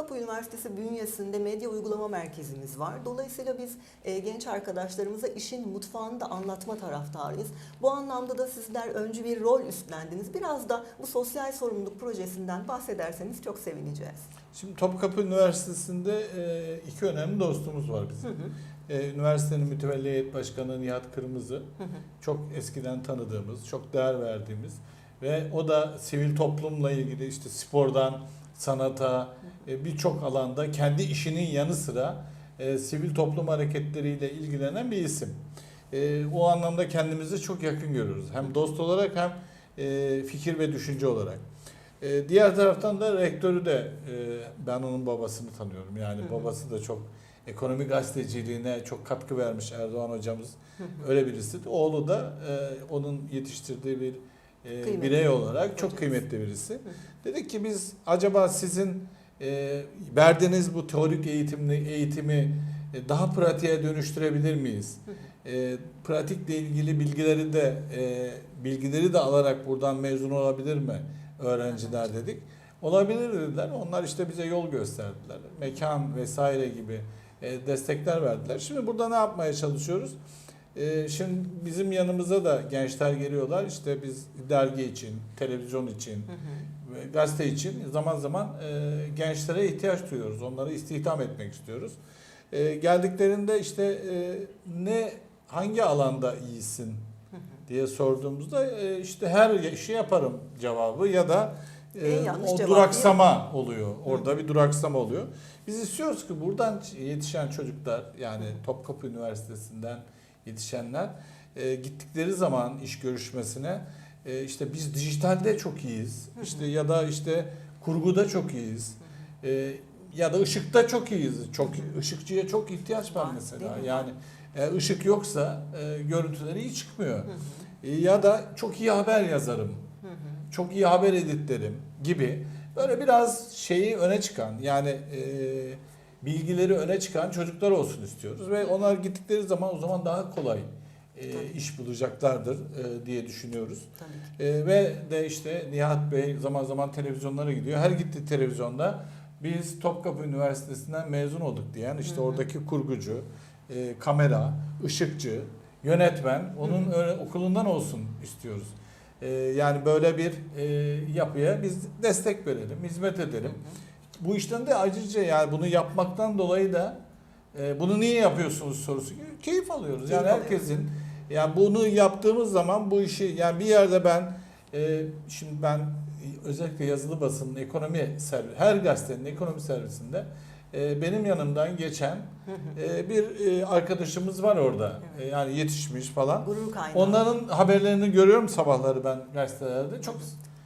Topkapı Üniversitesi bünyesinde medya uygulama merkezimiz var. Dolayısıyla biz e, genç arkadaşlarımıza işin mutfağını da anlatma taraftarıyız. Bu anlamda da sizler öncü bir rol üstlendiniz. Biraz da bu sosyal sorumluluk projesinden bahsederseniz çok sevineceğiz. Şimdi Topkapı Üniversitesi'nde e, iki önemli dostumuz var bizim. E, Üniversitenin mütevelli heyet başkanı Nihat Kırmızı. Çok eskiden tanıdığımız, çok değer verdiğimiz ve o da sivil toplumla ilgili işte spordan sanata e, birçok alanda kendi işinin yanı sıra e, sivil toplum hareketleriyle ilgilenen bir isim. E, o anlamda kendimizi çok yakın görüyoruz. Hem dost olarak hem e, fikir ve düşünce olarak. E, diğer taraftan da rektörü de e, ben onun babasını tanıyorum. Yani babası da çok ekonomi gazeteciliğine çok katkı vermiş Erdoğan hocamız. Öyle birisi. Oğlu da e, onun yetiştirdiği bir e, Kıymetli birey bir olarak çok kıymetli birisi. Dedik ki biz acaba sizin e, verdiğiniz bu teorik eğitimli eğitimi e, daha pratiğe dönüştürebilir miyiz? E, pratikle ilgili bilgileri de e, bilgileri de alarak buradan mezun olabilir mi öğrenciler dedik. Olabilir dediler. Onlar işte bize yol gösterdiler. Mekan vesaire gibi e, destekler verdiler. Şimdi burada ne yapmaya çalışıyoruz? E, şimdi bizim yanımıza da gençler geliyorlar. İşte biz dergi için, televizyon için, ve gazete için zaman zaman e, gençlere ihtiyaç duyuyoruz. Onları istihdam etmek istiyoruz. E, geldiklerinde işte e, ne hangi alanda iyisin diye sorduğumuzda e, işte her işi yaparım cevabı ya da e, o duraksama oluyor. Orada bir duraksama oluyor. Biz istiyoruz ki buradan yetişen çocuklar yani Topkapı Üniversitesi'nden yetişenler e, gittikleri zaman iş görüşmesine e, işte biz dijitalde çok iyiyiz. İşte ya da işte kurguda çok iyiyiz. E, ya da ışıkta çok iyiyiz. Çok ışıkçıya çok ihtiyaç var mesela. Yani e, ışık yoksa e, görüntüleri iyi çıkmıyor. E, ya da çok iyi haber yazarım. Çok iyi haber editlerim gibi böyle biraz şeyi öne çıkan yani e, bilgileri öne çıkan çocuklar olsun istiyoruz ve onlar gittikleri zaman o zaman daha kolay e, Tabii. iş bulacaklardır e, diye düşünüyoruz. E, ve de işte Nihat Bey zaman zaman televizyonlara gidiyor. Her gittiği televizyonda biz Topkapı Üniversitesi'nden mezun olduk diyen işte Hı hı. oradaki kurgucu, e, kamera, ışıkçı, yönetmen onun öyle okulundan olsun istiyoruz. E, yani böyle bir e, yapıya biz destek verelim, hizmet edelim. Bu işten de ayrıca yani bunu yapmaktan dolayı da e, bunu niye yapıyorsunuz sorusu keyif alıyoruz. Keyif yani alıyoruz. herkesin yani bunu yaptığımız zaman bu işi yani bir yerde ben e, şimdi ben özellikle yazılı basının ekonomi servis her gazetenin ekonomi servisinde e, benim yanımdan geçen e, bir e, arkadaşımız var orada. Evet. E, yani yetişmiş falan. Gurur. Onların haberlerini görüyorum sabahları ben gazetelerde. Çok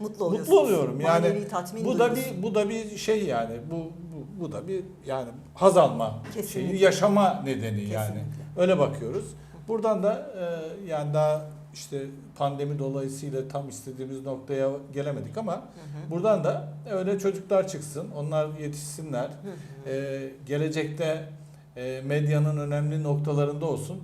mutlu oluyorsunuz. mutlu oluyorum. Yani Manevi tatmin bu da bir bu da bir şey yani. Bu bu, bu da bir yani haz alma Kesinlikle. şeyi, yaşama nedeni yani. Kesinlikle. Öyle bakıyoruz. Buradan da e, yani daha işte pandemi dolayısıyla tam istediğimiz noktaya gelemedik ama Hı hı. buradan da öyle çocuklar çıksın, onlar yetişsinler. Hı hı. E, gelecekte e, medyanın önemli noktalarında olsun.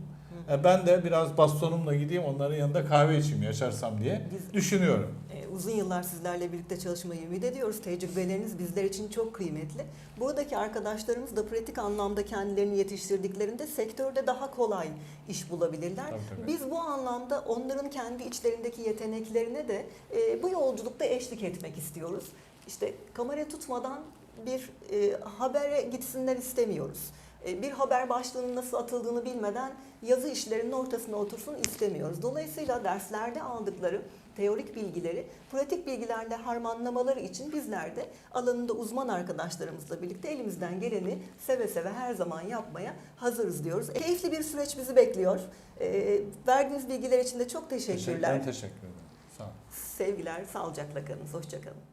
E, ben de biraz bastonumla gideyim onların yanında kahve içeyim yaşarsam diye Biz düşünüyorum. e, uzun yıllar sizlerle birlikte çalışmayı ümit ediyoruz. Tecrübeleriniz bizler için çok kıymetli. Buradaki arkadaşlarımız da pratik anlamda kendilerini yetiştirdiklerinde sektörde daha kolay iş bulabilirler. Tabii, tabii. Biz bu anlamda onların kendi içlerindeki yeteneklerine de e, bu yolculukta eşlik etmek istiyoruz. İşte kamera tutmadan bir e, habere gitsinler istemiyoruz. E, bir haber başlığının nasıl atıldığını bilmeden yazı işlerinin ortasına otursun istemiyoruz. Dolayısıyla derslerde aldıkları teorik bilgileri pratik bilgilerle harmanlamaları için bizler de alanında uzman arkadaşlarımızla birlikte elimizden geleni seve seve her zaman yapmaya hazırız diyoruz. Keyifli bir süreç bizi bekliyor. E, verdiğiniz bilgiler için de çok teşekkürler. Ben teşekkür ederim. Sağ olun. Sevgiler, sağlıcakla kalınız, hoşçakalın.